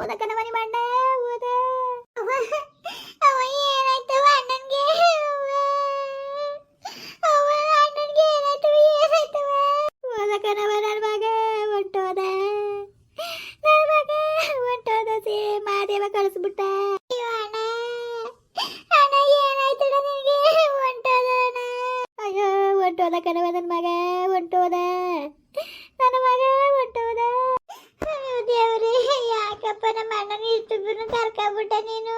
ಓದಕ್ಕನ ಮನಿ ಮಣ್ಣ ಓದ ಅವ ಏನಾಯ್ತು ಅಣ್ಣನ್ಗೆ? ಅವ ಅಣ್ಣನ್ಗೆ ಏನಾಯ್ತು? ಏನಾಯ್ತು? ಓದಕ್ಕನವ ನನ್ನ ಮಗ ಹೊಂಟೋದ ನನ್ನ ಮಗ ಹೊಂಟೋದ ಸೇ ಮಾದೇವ ಕಳಿಸ್ಬಿಟ್ಟ ಹೊಂಟೋದ ಕಣವ ನನ್ನ ಮಗ ಹೊಂಟೋದ ನನ್ನ ಮಗ ಹೊಂಟೋದ ಅಯ್ಯೋ ದೇವ್ರೇ ಯಾಕಪ್ಪ ನಮ್ಮ ಅಣ್ಣನ ಇಷ್ಟೊಬ್ಬರು ಕರ್ಕೊಂಡ್ಬಿಟ್ಟ ನೀನು?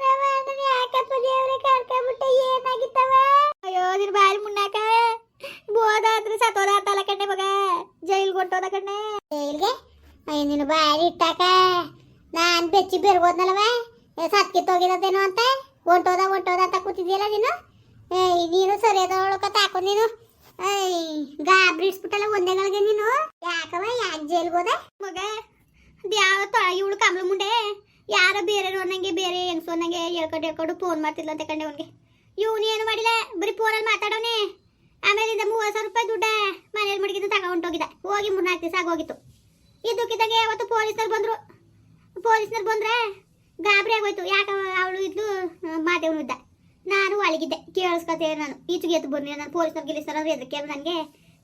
ನಮ್ಮ ಅಣ್ಣನ ಯಾಕಪ್ಪ ದೇವ್ರೆ ಕರ್ಕೊಂಡ್ಬಿಟ್ಟ? ಏನಾಗಿತ್ತವ? ಅಯ್ಯೋ, ನಿನ್ ಬಾಯಿ ಮುನ್ನಾಕ ಬೋದಾದ್ರೆ ಸತ್ತೋದ ಅಂತಲ್ಲ ಕಣ್ಣೆ ಮಗ? ಜೈಲ್ ಹೊಂಟೋದ ಕಣ್ಣೆ? ಜೈಲ್ಗೆ? ಅಯ್ಯ ನೀನು ಬಾಯಿ ಇಟ್ಟಾಕ? ನಾನ್ ಬೆಚ್ಚಿ ಬೆರ್ಗೋದ್ನಲ್ಲವ ಸತ್ಕಿತ್ತೋಗಿರೋದೇನೋ ಅಂತ? ಹೊಂಟೋದ ಹೊಂಟೋದ ಅಂತ ಕೂತಿದ್ಯಲ್ಲ ನೀನು? ನೀನು ಸರಿಯಾದ ಒಳಕ ತಾಕೋ ನೀನು? ಏಯ್ ಗಾಬ್ರಿಸ್ಬಿಟ್ಟಲ್ಲ ಒಂದೇಗಳಿಗೆ ನೀನು? ಯಾಕವ, ಯಾಕೆ ಜೈಲ್ಗೋದೆ ಮಗ ಯಾವ ಇವಳು ಕಮಲ ಮುಂಡೆ. ಯಾರ ಬೇರೆ ಅನ್ನಂಗೆ, ಬೇರೆ ಹೆಂಗ್ಸು ಅನ್ನಂಗೆ ಹೇಳ್ಕೊಂಡು ಹೇಳ್ಕೊಂಡು ಫೋನ್ ಮಾಡ್ತಿದ್ಲ ಅಂತ ಕಂಡೆ ಅವನಿಗೆ. ಇವನು ಏನು ಮಾಡಿಲ್ಲ, ಬರೀ ಫೋನಲ್ಲಿ ಮಾತಾಡೋನೆ. ಆಮೇಲಿಂದ ಮೂವತ್ತು ಸಾವಿರ ರೂಪಾಯಿ ದುಡ್ಡ ಮನೇಲಿ ಮಡಗಿದ್ದು ತಗೊಂಡೋಗಿದ್ದ ಹೋಗಿ ಮೂರ್ನಾಲ್ಕು ದಿವಸ ಆಗೋಗಿತ್ತು ಇದಕ್ಕಿದ್ದಂಗೆ ಯಾವತ್ತು ಪೊಲೀಸರು ಬಂದರು. ಪೊಲೀಸ್ನವ್ರು ಬಂದ್ರೆ ಗಾಬರಿ ಆಗೋಯ್ತು. ಯಾಕೆ ಅವಳು ಇದ್ಲು? ಮಾದೇವನು ಇದ್ದ. ನಾನು ಒಳಗಿದ್ದೆ ಕೇಳಿಸ್ಕೊತೇ ನಾನು. ಈಚೆಗೆ ಎದ್ದು ಬರ್ನಿಲ್ಲ ನಾನು ಪೊಲೀಸ್ನವ್ರು ಗಿಲಿಸ್ತಾರ ಎದಕ್ಕೆ ನನಗೆ?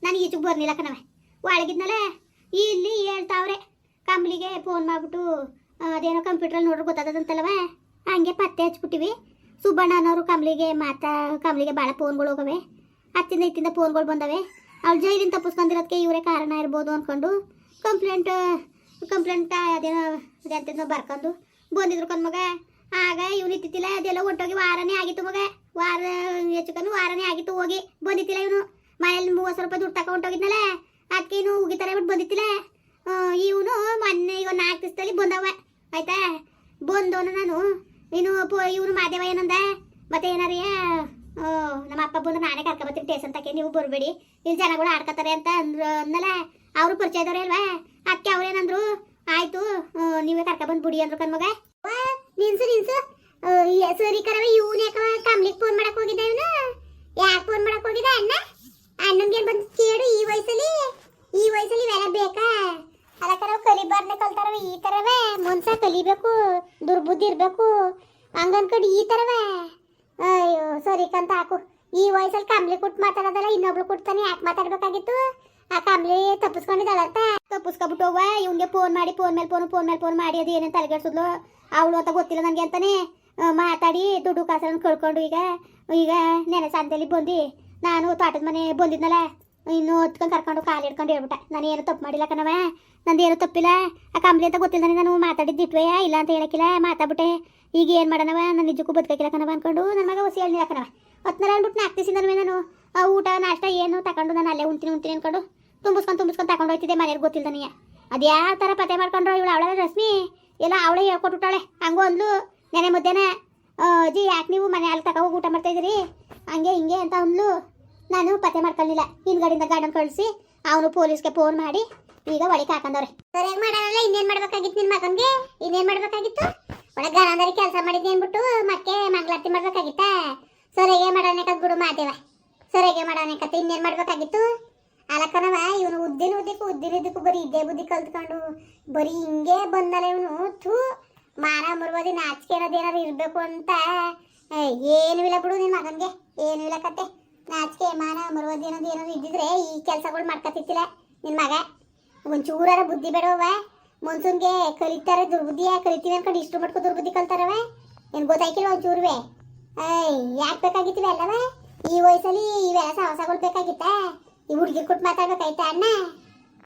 ನಾನು ಈಚೆಗೆ ಬರ್ನಿಲ್ಲ ಕಣವೆ ಒಳಗಿದ್ನಲ್ಲ ಇಲ್ಲಿ ಹೇಳ್ತಾವ್ರೆ. ಕಂಬ್ಲಿಗೆ ಫೋನ್ ಮಾಡ್ಬಿಟ್ಟು ಅದೇನೋ ಕಂಪ್ಯೂಟ್ರಲ್ಲಿ ನೋಡ್ರಿ ಗೊತ್ತಾದಂತಲ್ವ ಹಂಗೆ ಪತ್ತೆ ಹಚ್ಬಿಟ್ಟಿವಿ. ಸುಬ್ಬಣ್ಣನವರು ಕಂಬಳಿಗೆ ಮಾತಾ ಕಂಬಳಿಗೆ ಭಾಳ ಫೋನ್ಗಳು ಹೋಗವೆ. ಹತ್ತಿಂದ ಇತ್ತಿಂದ ಫೋನ್ಗಳು ಬಂದವೆ. ಅವ್ಳು ಜೈಲಿಂದ ತಪ್ಪಿಸ್ಕೊಂಡಿರೋದಕ್ಕೆ ಇವರೇ ಕಾರಣ ಇರ್ಬೋದು ಅಂದ್ಕೊಂಡು ಕಂಪ್ಲೇಂಟ್ ಕಂಪ್ಲೇಂಟ್ ಅದೇನೋ ಅದೇನೋ ಬರ್ಕೊಂಡು ಬಂದಿದ್ರು ಕಣ್ ಮಗ. ಆಗ ಇವ್ನು ಇತ್ತಿತ್ತಿಲ್ಲ, ಅದೆಲ್ಲ ಒಟ್ಟೋಗಿ ವಾರನೇ ಆಗಿತ್ತು ಮಗ. ವಾರ, ಹೆಚ್ಚು ವಾರನೇ ಆಗಿತ್ತು ಹೋಗಿ. ಬಂದಿತ್ತಿಲ್ಲ ಇವನು. ಮನೇಲಿ ಮೂವತ್ತು ಸಾವಿರ ರೂಪಾಯಿ ದುಡ್ಡು ತಗೊಂಡು ಹೋಗಿದ್ನಲ್ಲ. ಅದಕ್ಕೆ ಇನ್ನು ಉಗಿತಾರೆ ಬಿಟ್ಟು ಬಂದಿತ್ತಿಲ್ಲ. ಇವನು ಮೊನ್ನೆ ಈಗ ನಾಲ್ಕು ದಿವಸದಲ್ಲಿ ಬಂದವ. ಆಯ್ತಾ? ಬಂದವನು ನಾನು. ಇನ್ನು ಇವನು ಮಾದೇವ ಏನಂದ? ಮತ್ತೆ ಏನಾರಿಯ ನಮ್ಮ ಅಪ್ಪ ಬಂದು ನಾನೇ ಕರ್ಕೊಬತ್ತೀನಿ ಟೇಸನ್ ತಕ್ಕೆ ನೀವು ಬರಬೇಡಿ. ಇಲ್ಲಿ ಜನಗಳು ಆಡ್ಕತಾರೆ ಅಂತ ಅಂದ್ರು ಅಂದಲ್ಲ ಅವರು ಪರಿಚಯದವ್ರೆ ಅಲ್ವಾ? ಅಕ್ಕೆ ಅವ್ರು ಏನಂದ್ರು? ಆಯ್ತು ನೀವೇ ಕರ್ಕ ಬಂದು ಬಿಡಿ ಅಂದ್ರು ಕಣ್ಮಗ ನಿನ್ಸು ನಿನ್ಸು ಸರಿ ಕರವ ಇವನ್ ಯಾಕವ ಕಮ್ಲಿಗೆ ಫೋನ್ ಮಾಡಕ್ ಹೋಗಿದ್ದೆ ಇವನು? ಯಾಕೆ ಫೋನ್ ಮಾಡಕ್ ಹೋಗಿದ್ದ ಅಣ್ಣ ಅಣ್ಣನ್ಗೆ ಬಂದು ಕೇಳು ಈ ವಯಸ್ಸಲ್ಲಿ ಈ ವಯಸ್ಸಲ್ಲಿ ಇವೆಲ್ಲ ಬೇಕಾ ಅದಕ್ಕಾರ ಕಲಿಬಾರ್ನೆ ಕಲ್ತಾರವ ಈ ತರವೇ ಮನ್ಸ ಕಲಿಬೇಕು ದುರ್ಬುದ್ಧಿ ಇರಬೇಕು. ಹಂಗನ್ಕಂಡು ಈ ಥರವೇ ಅಯ್ಯೋ ಸರಿ ಕಂತ ಹಾಕು. ಈ ವಯಸ್ಸಲ್ಲಿ ಕಂಬ್ಲಿ ಕೊಟ್ಟು ಮಾತಾಡೋದಲ್ಲ, ಇನ್ನೊಬ್ಳು ಕೊಡ್ತಾನೆ ಯಾಕೆ ಮಾತಾಡ್ಬೇಕಾಗಿತ್ತು? ಆ ಕಂಬ್ಲಿ ತಪ್ಪಿಸ್ಕೊಂಡಿದ್ದಾಳಂತ. ತಪ್ಪಿಸ್ಕೊಬಿಟ್ಟು ಹೋಗ ಇವ್ನಿಗೆ ಫೋನ್ ಮಾಡಿ ಫೋನ್ ಮೇಲೆ ಫೋನ್ ಫೋನ್ ಮೇಲೆ ಫೋನ್ ಮಾಡಿ, ಅದು ಏನೇನು ತಲೆಗೆಡ್ಸಿದ್ಲು ಅವಳು ಅಂತ ಗೊತ್ತಿಲ್ಲ ನನಗೆ ಅಂತಾನೆ. ಮಾತಾಡಿ, ದುಡ್ಡು ಕಾಸನ್ನು ಕಳ್ಕೊಂಡು ಈಗ ಈಗ ನೆನೆ ಸಂತೆಲಿ ಬಂದು. ನಾನು ತೋಟದ ಮನೆ ಬಂದಿದ್ನಲ್ಲ? ಇನ್ನು ಹೊತ್ಕೊಂಡು ಕರ್ಕೊಂಡು ಕಾಲು ಹಿಡ್ಕೊಂಡು ಹೇಳ್ಬಿಟ್ಟ. ನಾನು ಏನು ತಪ್ಪು ಮಾಡಿಲ್ಲ ಕಣವ ನಂದು ಏನು ತಪ್ಪಿಲ್ಲ. ಆ ಕಂಪ್ಲಿ ಅಂತ ಗೊತ್ತಿಲ್ಲ ನಾನು ಮಾತಾಡಿದ್ದು ಇಲ್ಲ ಅಂತ ಹೇಳಕ್ಕಿಲ್ಲ? ಮಾತಾಡ್ಬಿಟ್ಟೆ. ಈಗ ಏನು ಮಾಡೋಣವ ನಾನು ನಿಜಕ್ಕೂ ಬದುಕಿಲ್ಲ ಕಣವ ಅನ್ಕೊಂಡು ನನ್ನ ಮಗ ಹುಸಿ ಹೇಳಿಲ್ಲ ಕಣವ ಹೊತ್ನಲ್ಲ ಅಂದ್ಬಿಟ್ಟು ದಿವಸದಿಂದ ನಾನು. ಆ ಊಟ, ನಾಷ್ಟ ಏನು ತಗೊಂಡು ನಾನು ಅಲ್ಲೇ ಉಣ್ತೀನಿ ಉಣ್ತೀನಿ ಅನ್ಕೊಂಡು ತುಂಬಿಸ್ಕೊಂಡು ತುಂಬಿಸ್ಕೊಂಡು ತಗೊಂಡು ಹೋಗ್ತಿದ್ದೆ ಮನೇಲಿ ಗೊತ್ತಿಲ್ಲ ನನಗೆ ಅದು ಯಾವ ಥರ ಪತೆ ಮಾಡ್ಕೊಂಡ್ರು ಇವಳು ಅವಳ ರಶ್ಮಿ. ಎಲ್ಲ ಅವಳೇ ಹೇಳ್ಕೊಟ್ಬಿಟ್ಟಾಳೆ ಹಂಗೂ ಅಂದ್ಲು. ನೆನೆ ಮುದ್ದೆನೆ ಅಜ್ಜಿ ಯಾಕೆ ನೀವು ಮನೆ ಅಲ್ಲಿ ತಗೋ ಊಟ ಮಾಡ್ತಾ ಇದ್ದೀರಿ? ಹಂಗೆ, ಹಿಂಗೆ ಅಂತ ಅಂದ್ಲು. ನಾನು ಪತ್ತೆ ಮಾಡ್ಕೊಳ್ಳಿಲ್ಲ ಹಿಂದ್ಗಡೆಯಿಂದ ಗಾರ್ಡನ್ ಕಳಿಸಿ, ಅವನು ಪೊಲೀಸ್ಗೆ ಫೋನ್ ಮಾಡಿ, ಈಗ ಒಳಗೆ ಹಾಕಂದವ್ರೆ. ಸರಿಯಾಗಿ ಮಾಡಲ್ಲ? ಇನ್ನೇನ್ ಮಾಡ್ಬೇಕಾಗಿತ್ತು ನಿನ್ ಮಗನ್ಗೆ? ಇನ್ನೇನ್ ಮಾಡ್ಬೇಕಾಗಿತ್ತು? ಒಳಗೆ ಗರಾಂದರಿ ಕೆಲಸ ಮಾಡಿದ್ದೆ ಅನ್ಬಿಟ್ಟು ಮತ್ತೆ ಮಂಗಳಾರತಿ ಮಾಡ್ಬೇಕಾಗಿತ್ತ? ಸರಿಯಾಗಿ ಮಾಡೋಣ ಬಿಡು ಮಾತೇವ ಸರಿಯಾಗಿ ಮಾಡೋಣ ಕತೆ, ಇನ್ನೇನ್ ಮಾಡ್ಬೇಕಾಗಿತ್ತು? ಅಲಕ್ಕನವ ಇವನು ಉದ್ದಿನ ಉದ್ದಕ್ಕೂ ಉದ್ದಿನ ಉದ್ದಕ್ಕೂ ಬರೀ ಇದ್ದೇ ಬುದ್ಧಿ ಕಲ್ತ್ಕೊಂಡು, ಬರೀ ಹಿಂಗೆ ಬಂದಲ್ಲ ಇವನು. ಥೂ, ಮಾನ ಮುರ್ಬೋದಿ ನಾಚಿಕೆ ಅನ್ನೋದೇನಾದ್ರು ಇರಬೇಕು ಅಂತ. ಏನು ಏನೂ ಇಲ್ಲ ಬಿಡು ನಿನ್ನ ಮಗನಿಗೆ. ಏನೂ ಇಲ್ಲ ಕತೆ. ನಾಚಿಕೆ, ಮಾನ ಮುರ್ಬೋದಿ ಏನೋ ಇದ್ದಿದ್ರೆ ಈ ಕೆಲಸಗಳು ಮಾಡ್ಕೊತಿತ್ತಿಲ್ಲ ನಿನ್ನ ಮಗ. ಒಂಚೂರಾರ ಬುದ್ಧಿ ಬೇಡವ ಮನ್ಸೂನ್ಗೆ ಕಲಿತಾರೆ ದುರ್ಬುದ್ಧಿಯ ಕಲಿತೀವಿ ಅನ್ಕೊಂಡು ಇಷ್ಟು ಮಟ್ಕೊ ದುರ್ಬುದ್ಧಿ ಕಲ್ತಾರವ ಏನು ಗೊತ್ತಾಯ್ಕಿಲ್ಲ ಒಂಚೂರುವೆ? ಏಯ್, ಯಾಕೆ ಬೇಕಾಗಿತ್ತು ಅಲ್ಲವ ಈ ವಯಸ್ಸಲ್ಲಿ ಇವೆಲ್ಲ ಸಾಹಸಗಳು ಬೇಕಾಗಿತ್ತ? ಈ ಹುಡುಗಿ ಕೊಟ್ಟು ಮಾತಾಡ್ಬೇಕಾಯ್ತಾ ಅಣ್ಣ?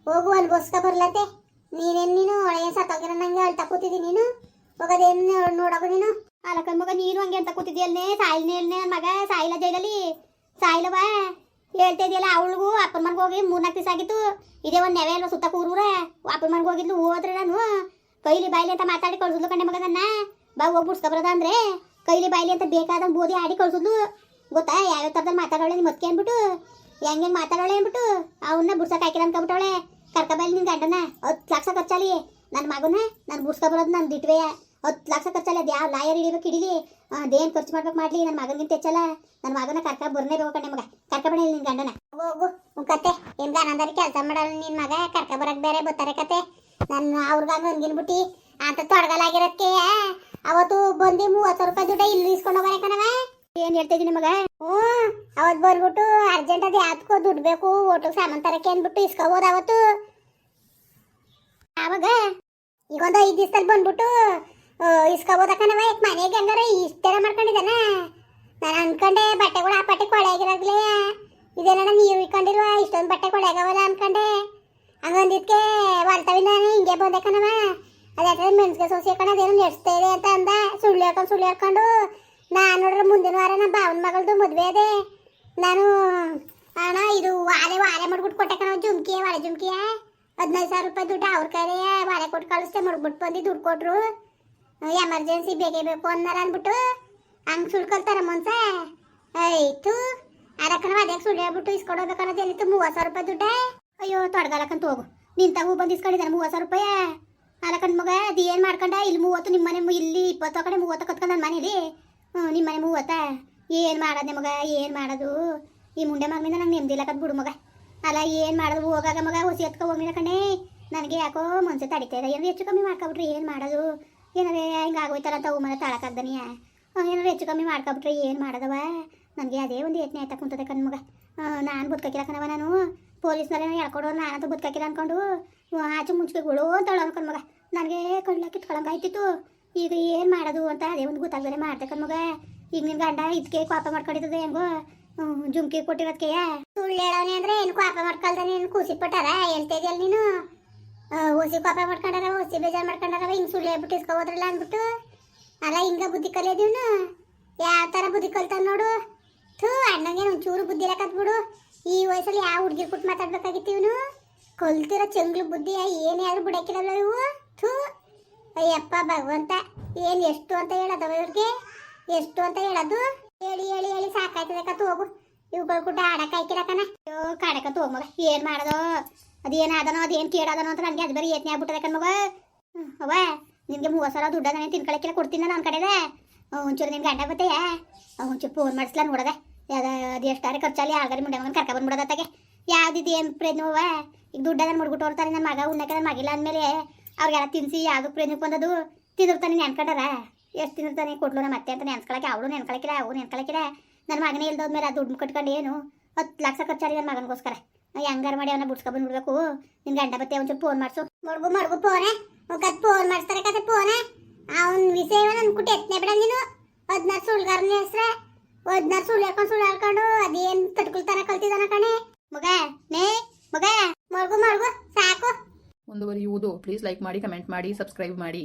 ಹೋಗು ಬೋಸ್ಕ ಬರ್ಲತ್ತೆ ನೀನೇನ್ ನೀನು? ಒಳಗೆ ಸತ್ತೋಗಿರೋ ನಂಗೆ ಅಳ್ತಾ ಕೂತಿದ್ದಿ ನೀನು? ಹೋಗೋದೇನು ನೋಡೋಗು ನೀನು? ಅಲ್ಲ ಮಗ, ನೀನು ಹಂಗೆ ಅಂತ ಕೂತಿದ್ಯಲ್ನೇ? ಸಾಯಿಲ್ನೇ ಮಗ? ಸಾಯಿಲ ಜೈಲಲ್ಲಿ? ಸಾಯಿಲ್ಲವ ಹೇಳ್ತಾ ಇದೆಯಲ್ಲ, ಅವಳಿಗೂ ಅಪ್ಪನ ಮನೆಗೆ ಹೋಗಿ ಮೂರ್ನಾಲ್ಕು ದಿವಸ ಆಗಿತ್ತು. ಇದೇ ಒಂದು ನೆವೆ ಅಲ್ವಾ ಸುತ್ತ ಕೂರೂರ ಅಪ್ಪನ ಮನೆಗೆ ಹೋಗಿದ್ಲು, ಹೋದ್ರೆ ನಾನು. ಕೈಲಿ ಬಾಯ್ಲಿ ಅಂತ ಮಾತಾಡಿ ಕಳ್ಸಿದ್ಲು ಕಣ್ಣೆ ಮಗ ನನ್ನ ಬಾ, ಹೋಗಿ ಬುಡ್ಸ್ಕೊಬರೋದ ಅಂದ್ರೆ. ಕೈಲಿ ಬಾಯ್ಲಿ ಅಂತ ಬೇಕಾದಂಗೆ ಬೋದಿ ಆಡಿ ಕಳ್ಸಿದ್ಲು. ಗೊತ್ತಾ, ಯಾವ್ಯಾವ ಥರದಲ್ಲಿ ಮಾತಾಡೋಳೆ ನಿಮ್ಮ ಮತ್ಕೆ ಅಂದ್ಬಿಟ್ಟು? ಹೆಂಗೆ ಮಾತಾಡೋಳೆ ಅಂದ್ಬಿಟ್ಟು? ಅವನ್ನ ಬುಡ್ಸಕ್ಕೆ ಹಾಕಿಲ್ಲ ಅನ್ಕೊಬಿಟ್ಟವಳೆ. ಕರ್ಕಬಲ್ಲಿ ನಿನ್ನ ಗಂಡನ ಹತ್ತು ಲಕ್ಷ ಖರ್ಚಾಲಿ. ನನ್ನ ಮಗನ ನಾನು ಬುಡ್ಸ್ಕೊಬರೋದು ನಾನು ದಿಟ್ವೆಯ ಹತ್ತು ಲಕ್ಷ ಖರ್ಚಲ್ಲ ಅದು ಯಾವ ಲಾಯರ್ ಹಿಡಿಬೇಕು ಹಿಡಿಲಿ ಅದೇನು ಖರ್ಚು ಮಾಡ್ಬೇಕು ಮಾಡ್ಲಿ ನನ್ನ ಮಗನಿಗಿಂತ ಹೆಚ್ಚಲ್ಲ. ನನ್ನ ಮಗನ ಕರ್ಕ ಬರ್ನೇಬೇಕು ಕಣ್ಣೆ ಮಗ. ನಿನ್ನ ಗಂಡನ. ಹೋಗು ಹೋಗು ಕತೆ. ಏನ್ ಗಾನಂದಾರಿ ಕೆಲಸ ಮಾಡಲ್ಲ ನಿನ್ನ ಮಗ. ಕರ್ಕ ಬರಕ್ ಬೇರೆ ಬರ್ತಾರೆ ಕತೆ. ನನ್ನ ಅವ್ರಿಗಾಗ ಹಂಗಿನ್ಬಿಟ್ಟು ಅಂತ ತೊಡಗಲಾಗಿರಕ್ಕೆ ಅವತ್ತು ಬಂದು ಮೂವತ್ತು ರೂಪಾಯಿ ದುಡ್ಡ ಇಲ್ಲಿ ಇಸ್ಕೊಂಡು ಹೋಗೋಣ ಕಣವ ಏನ್ ಹೇಳ್ತಾ ನಿಮಗ ಮಗ? ಹ್ಞೂ ಅವತ್ತು ಬಂದ್ಬಿಟ್ಟು ಅರ್ಜೆಂಟ್ ಅದು ಯಾತ್ಕೋ ದುಡ್ಡು ಬೇಕು ಓಟು ಸಾಮಾನು ತರಕ್ಕೆ ಅಂದ್ಬಿಟ್ಟು ಇಸ್ಕೋಬೋದು ಅವತ್ತು. ಆವಾಗ ಈಗ ಒಂದು ಐದು ದಿವಸದಲ್ಲಿ ಬಂದ್ಬಿಟ್ಟು ಇಸ್ಕೋಬೋದಕ್ಕನವ? ಯಾಕೆ ಮನೆಗೆ ಹಂಗಾರ ಇಷ್ಟೆಲ್ಲ ಮಾಡ್ಕೊಂಡಿದ್ದಾನ? ನಾನು ಅನ್ಕೊಂಡೆ ಬಟ್ಟೆಗಳು ಆ ಬಟ್ಟೆ ಕೊಳೆ ಆಗಿರಾಗ್ಲೇ ಇದೇನ ನೀವು ಇಟ್ಕೊಂಡಿಲ್ವಾ? ಇಷ್ಟೊಂದು ಬಟ್ಟೆ ಕೊಳೆ ಆಗವಲ್ಲ ಅನ್ಕೊಂಡೆ. ಹಂಗಂದಿದ್ಕೆ ನಾನು ಹಿಂಗೆ ಬಂದೆ ಕಣವ ಅದೇ ಮೆಣಸಿಗೆ ಸೋಸಿ ಹಾಕೊಂಡು ಅದೇನು ನಡೆಸ್ತಾ ಇದೆ ಅಂತ ಅಂದ. ಸುಳ್ಳು ಹಾಕೊಂಡು ಸುಳ್ಳು ಹಾಕೊಂಡು ನಾನು ನೋಡ್ರೆ ಮುಂದಿನ ವಾರ ನಮ್ಮ ಭಾವನ ಮಗಳದು ಮದುವೆ ಅದೇ. ನಾನು, ಅಣ್ಣ, ಇದು ವಾಲೆ ವಾಲೆ ಮಾಡ್ಬಿಟ್ಟು ಕೊಟ್ಟೆ ಜುಮ್ಕಿ ಜುಮ್ಕಿಯ, ವಾಲೆ ಜುಮ್ಕಿಯ. ಹದಿನೈದು ಸಾವಿರ ರೂಪಾಯಿ ದುಡ್ಡು ಅವ್ರ ಕೈಲೇ ವಾಲೆ ಕೊಟ್ಟು ಕಳಿಸ್ತೆ ಮಡ್ಬಿಟ್ಟು ಬಂದು ದುಡ್ಡು ಕೊಟ್ರು. ಎಮರ್ಜೆನ್ಸಿ ಬೇಕೇ ಬೇಕು ಅಂದಾರ ಅಂದ್ಬಿಟ್ಟು ಹಂಗೆ ಸುಳ್ಕೊಳ್ತಾರ ಮನ್ಸ. ಐತು ಅದಕ್ಕನ ಅದೇ ಸುಳ್ಳು ಹೇಳ್ಬಿಟ್ಟು ಇಸ್ಕೊಡೋಬೇಕನ್ನೋದು ಎಲ್ಲಿತ್ತು ಮೂವತ್ತು ಸಾವಿರ ರೂಪಾಯಿ ದುಡ್ಡೆ? ಅಯ್ಯೋ, ತೊಡಗಲಕ್ಕಂತ ಹೋಗು. ನಿನ್ ಹೂ ಬಂದು ಇಸ್ಕೊಂಡಿದ್ದಾನೆ ಮೂವತ್ತು ಸಾವಿರ ರೂಪಾಯಿ. ಅಲಕಂದ್ ಮಗ, ಅದು ಏನು ಮಾಡ್ಕೊಂಡ? ಇಲ್ಲಿ ಮೂವತ್ತು ನಿಮ್ಮ ಮನೆ ಇಲ್ಲಿ ಇಪ್ಪತ್ತು ಕಡೆ ಮೂವತ್ತು ಕತ್ಕೊಂಡು ನನ್ನ ಮನೇಲಿ. ನಿಮ್ಮ ಮನೆ ಮೂವತ್ತ? ಏನು ಮಾಡೋದು ಮಗ, ಏನು ಮಾಡೋದು? ಈ ಮುಂಡೆ ಮಗನಿಂದ ನಂಗೆ ನೆಮ್ಮದಿಲ್ಲಕತ್ ಬಿಡು ಮಗ. ಅಲ್ಲ, ಏನು ಮಾಡೋದು? ಹೋಗಾಗ ಮಗ, ಹೊಸಿ ಎತ್ಕೊ ಹೋಗಿಲ್ಲ ಕಣೆ. ನನಗೆ ಯಾಕೋ ಮನ್ಸು ತಡಿತಾ ಇದೆ. ಏನು ಹೆಚ್ಚು ಕಮ್ಮಿ ಮಾಡ್ಕೊಬಿಟ್ರಿ? ಏನು ಮಾಡೋದು? ಏನಾರೇ ಹಿಂಗೆ ಆಗೋಯ್ತಲ್ಲ ಅಂತ ಮನೆ ತಾಳಕ್ಕಾಗ್ದನಿಯ ಏನಾರು ಹೆಚ್ಚು ಕಮ್ಮಿ ಮಾಡ್ಕೊಬಿಟ್ರೆ ಏನು ಮಾಡೋದವ? ನನಗೆ ಅದೇ ಒಂದು ಯತ್ನೆ ಆಯ್ತಾ ಕುಂತದೆ ಕಣ್ಮಗ ನಾನು ಬದುಕಕ್ಕಿಲ್ಲ ಕಣವ ನಾನು. ಪೊಲೀಸ್ನವ್ರೇನೋ ಹೇಳ್ಕೊಡೋರು ನಾನಂತೂ ಬದುಕಕ್ಕಿಲ್ಲ ಅನ್ಕೊಂಡು. ಆಚೆ ಆಚೆ ಮುಂಚೆಗಳು ಅಂತಳು ಅನ್ಕೊಂಡು ಮಗ. ನನಗೆ ಕಣ್ಲಕ್ಕೆ ಕಿತ್ಕೊಳಂಗ ಆಯ್ತಿತ್ತು. ಈಗ ಏನು ಮಾಡೋದು ಅಂತ ಅದೇ ಒಂದು ಗೊತ್ತಾಗ್ದೇ ಮಾಡ್ದೆ ಕಣ್ಮಗ ಈಗ ನಿನ್ ಗಂಡ ಇದಕ್ಕೆ ಕೋಪ ಮಾಡ್ಕೊಂಡಿದ್ದದೆ ಹೆಂಗೋ? ಜುಮ್ಕಿ ಕೊಟ್ಟಿರೋದಕ್ಕೆ ಸುಳ್ಳು ಹೇಳೋನೆ ಅಂದ್ರೆ ಏನು ಕೋಪ ಮಾಡ್ಕೊಳ್ತಾನೆ ಖುಷಿ ಪಟ್ಟಾರ? ಹೇಳ್ತಾ ಇದೆಯಲ್ಲ ನೀನು? ಕಾಪ ಪಾಪ ಮಾಡ್ಕೊಂಡಾರ, ಓಸಿ ಬೇಜಾರು ಮಾಡ್ಕೊಂಡಾರ, ಹಿಂಗೆ ಸುಳ್ಳು ಹೇಳ್ಬಿಟ್ಟು ಇಸ್ಕೊಬೋದ್ರಲ್ಲ ಅಂದ್ಬಿಟ್ಟು. ಅಲ್ಲ, ಹಿಂಗೆ ಬುದ್ಧಿ ಕಲಿಯೋದಿವ್ನು? ಯಾವ ಥರ ಬುದ್ಧಿ ಕಲ್ತಾನ ನೋಡು. ಥೂ ಅಣ್ಣಂಗೆ ಒಂಚೂರು ಬುದ್ಧಿ ಬಿಡು. ಈ ವಯಸ್ಸಲ್ಲಿ ಯಾವ ಹುಡುಗಿ ಕೊಟ್ಟು ಮಾತಾಡ್ಬೇಕಾಗಿತ್ತು ಇವನು? ಕಲ್ತಿರೋ ಚಂಗ್ಳು ಬುದ್ಧಿ ಏನೇ ಆದ್ರೂ ಬಿಡಕ್ಕಿರಲ್ಲ ಇವು? ಥೂ. ಅಯ್ಯಪ್ಪ, ಭಗವಂತ, ಏನ್ ಎಷ್ಟು ಅಂತ ಹೇಳದವ ಇವ್ರಿಗೆ? ಎಷ್ಟು ಅಂತ ಹೇಳೋದು? ಹೇಳಿ ಹೇಳಿ ಹೇಳಿ, ಸಾಕಾಯ್ತದೆ ಕತ್ ಹೋಗು. ಇವುಗಳು ಕೂಡ ಆಡಕ್ಕೆ ಆಯ್ಕಿರಕನ ಅಯ್ಯೋ ಕಾಡಕತ್ ಹೋಗ ಏನ್ ಮಾಡೋದು? ಅದೇನಾದನೋ, ಅದೇನ್ ಕೇಳಾದನೋ ಅಂತ ನನಗೆ ಅದು ಬರೀ ಯತ್ನೆ ಆಗ್ಬಿಟ್ಟದೆ ಕಣ್ಮಗ ಅವ್ವ, ನಿನ್ಗೆ ಮೂವತ್ತು ಸಾವಿರ ದುಡ್ಡ ನಾನು ತಿನ್ಕೊಳಕ್ಕೆಲ್ಲ ಕೊಡ್ತೀನಿ ನಾನು ಕಡೆದೆ ಒಂಚೂರು ನಿನ್ ಗಂಡ ಬತ್ತೆಯಾ ಒಂಚೂರು ಫೋನ್ ಮಾಡಿಸ್ಲ ನೋಡದೆ. ಯಾವ್ದು ಅದು ಎಷ್ಟಾರೆ ಖರ್ಚಲ್ಲಿ ಆಗಲಿ ಮುಂಡೆ ಮಗನ ಕರ್ಕ ಬಂದ್ಬಿಡೋದತ್ತಾಗೆ ಯಾವ್ದಿದ್ದು ಏನು ಪ್ರಯತ್ನವ ಈಗ ದುಡ್ಡ ನಾನು ಮುಡ್ಬಿಟ್ಟು ಹೋಗ್ತಾರೆ ನನ್ನ ಮಗ ಉಣ್ಣಕ್ಕೆ ನನ್ನ ಮಗಿಲ್ಲ ಅಂದಮೇಲೆ ಅವ್ರಿಗೆಲ್ಲ ತಿನ್ಸಿ ಯಾವುದು ಪ್ರಯತ್ನಕ್ಕೆ ಬಂದದು ತಿಂದಿರ್ತಾನೆ ನೆನ್ಕೊಂಡಾರ ಎಷ್ಟು ತಿಂದಿರ್ತಾನೆ? ಕೊಡ್ಲು ನಮ್ಮ ಮತ್ತೆ ಅಂತ ನೆನ್ಸ್ಕೊಳಕ್ಕೆ, ಅವಳು ನೆನ್ಕೊಳಕ್ಕಿರ ಅವು ನೆನ್ಕೊಳಕ್ಕಿರ ನನ್ನ ಮಗನೇ ಇಲ್ದೋದ್ಮೇಲೆ ಆ ದುಡ್ಡು ಕಟ್ಕೊಂಡು ಏನು? ಹತ್ತು ಲಕ್ಷ ಖರ್ಚಾರಿ ನನ್ನ ಮಗನಿಗೋಸ್ಕರ. ಹೆಂಗಾರ ಮಾಡಿ ಅವನ್ನ ಬಂದು ಬಿಡ್ಬೇಕು. ನಿನ್ ಗಂಡ ಬತ್ತೆ ಒಂಚೂರು ಫೋನ್ ಮಾಡ್ಸು. ಮಡ್ಗು ಮಡ್ಗು ಫೋನೆ ಕತ್ ಫೋನ್ ಮಾಡಿಸ್ತಾರೆ ಕತೆ ಫೋನೆ ಅವನ್ ವಿಷಯ ನನ್ ಎತ್ನೆ ಬಿಡ ನೀನು? ಹದ್ನಾರು ಸುಳ್ಗಾರನ ಹೆಸ್ರೆ? ಹದ್ನಾರು ಸುಳ್ಳು ಹೇಳ್ಕೊಂಡು ಸುಳ್ಳು ಹೇಳ್ಕೊಂಡು ಅದೇನ್ ತಡ್ಕೊಳ್ತಾನ ಕಲ್ತಿದಾನ ಕಣೆ? ಮಗ, ನೇ, ಮಗ ಮಡ್ಗು ಮಡ್ಗು ಸಾಕು. ಮುಂದುವರಿಯುವುದು. ಪ್ಲೀಸ್ ಲೈಕ್ ಮಾಡಿ ಕಮೆಂಟ್ ಮಾಡಿ ಸಬ್ಸ್ಕ್ರೈಬ್ ಮಾಡಿ.